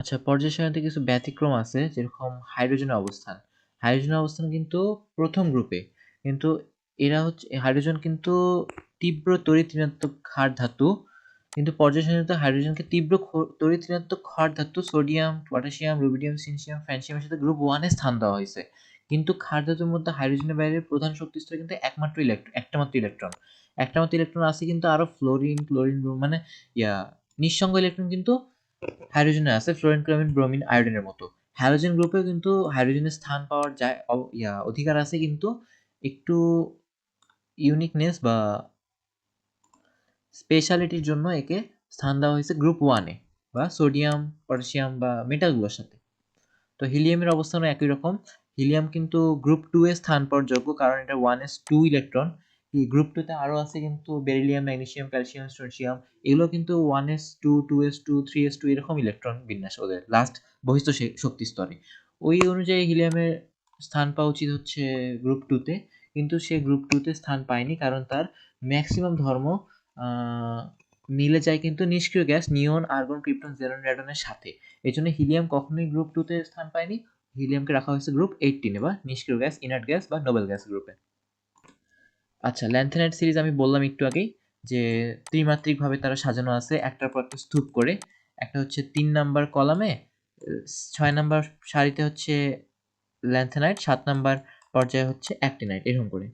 আচ্ছা পর্যায় সারণীতে কিছু ব্যতিক্রম আছে যেরকম হাইড্রোজেনের অবস্থান। হাইড্রোজেনের অবস্থান কিন্তু প্রথম গ্রুপে। কিন্তু এরা হচ্ছে, হাইড্রোজেন কিন্তু তীব্র তড়িৎ ঋণাত্মক ক্ষার ধাতু। কিন্তু পর্যায় সারণীতে হাইড্রোজেনকে তীব্র তড়িৎ ঋণাত্মক ক্ষার ধাতু, সোডিয়াম, পটাশিয়াম, রুবিডিয়াম, সিনসিয়াম ফ্যানসিয়ামের সাথে গ্রুপ ওয়ানে স্থান দেওয়া হয়েছে। কিন্তু ক্ষার ধাতুর মধ্যে হাইড্রোজেনের বাইরে প্রধান শক্তি স্তর কিন্তু একমাত্র ইলেকট্রন একটা মাত্র ইলেকট্রন। একটা মাত্র ইলেকট্রন আছে কিন্তু আরও ফ্লোরিন, ক্লোরিন মানে ইয়া, নিঃসঙ্গ ইলেকট্রন কিন্তু হাইড্রোজেনে আছে ফ্লোরিন ক্লোরিন ব্রোমিন আয়োডিনের মতো হ্যালোজেন গ্রুপেও কিন্তু হাইড্রোজেনের স্থান পাওয়ার যায় ইয়া, অধিকার আছে কিন্তু একটু ইউনিকনেস বা স্পেশালিটির জন্য একে স্থান দেওয়া হয়েছে গ্রুপ ওয়ানে বা সোডিয়াম পটাশিয়াম বা মেটালগুলোর সাথে। তো হিলিয়ামের অবস্থানও একই রকম। হিলিয়াম কিন্তু গ্রুপ টু এ স্থান পাওয়ার যোগ্য, কারণ এটা one S two electron group টুতে আরও আছে কিন্তু বেরিলিয়াম ম্যাগনেসিয়াম ক্যালসিয়াম স্টোনসিয়াম এগুলো কিন্তু one S two two S two three S two এরকম ইলেকট্রন বিন্যাস ওদের লাস্ট শে- শক্তি স্তরে। ওই অনুযায়ী হিলিয়ামের স্থান পাওয়া উচিত হচ্ছে গ্রুপ টুতে কিন্তু সে গ্রুপ টুতে স্থান পায়নি কারণ তার ম্যাক্সিমাম ধর্ম মিলে যায় কিন্তু নিষ্ক্রিয় গ্যাস নিয়ন আর্গন ক্রিপ্টন জেরন রেডনের সাথে। এই জন্য হিলিয়াম কখনোই গ্রুপ টুতে স্থান পায়নি। হিলিয়ামকে রাখা হয়েছে গ্রুপ এইটিনে বা নিষ্ক্রিয় গ্যাস ইনার্ট গ্যাস বা নোবেল গ্যাস গ্রুপে আচ্ছা ল্যান্থেনাইট সিরিজ আমি বললাম একটু আগেই যে ত্রিমাত্রিকভাবে তারা সাজানো আছে, একটার পর একটা স্তূপ করে। একটা হচ্ছে তিন নাম্বার কলামে, ছয় নাম্বার সারিতে হচ্ছে ল্যান্থেনাইট সাত নাম্বার পর্যায়ে হচ্ছে অ্যাক্টিনাইট এরকম করে।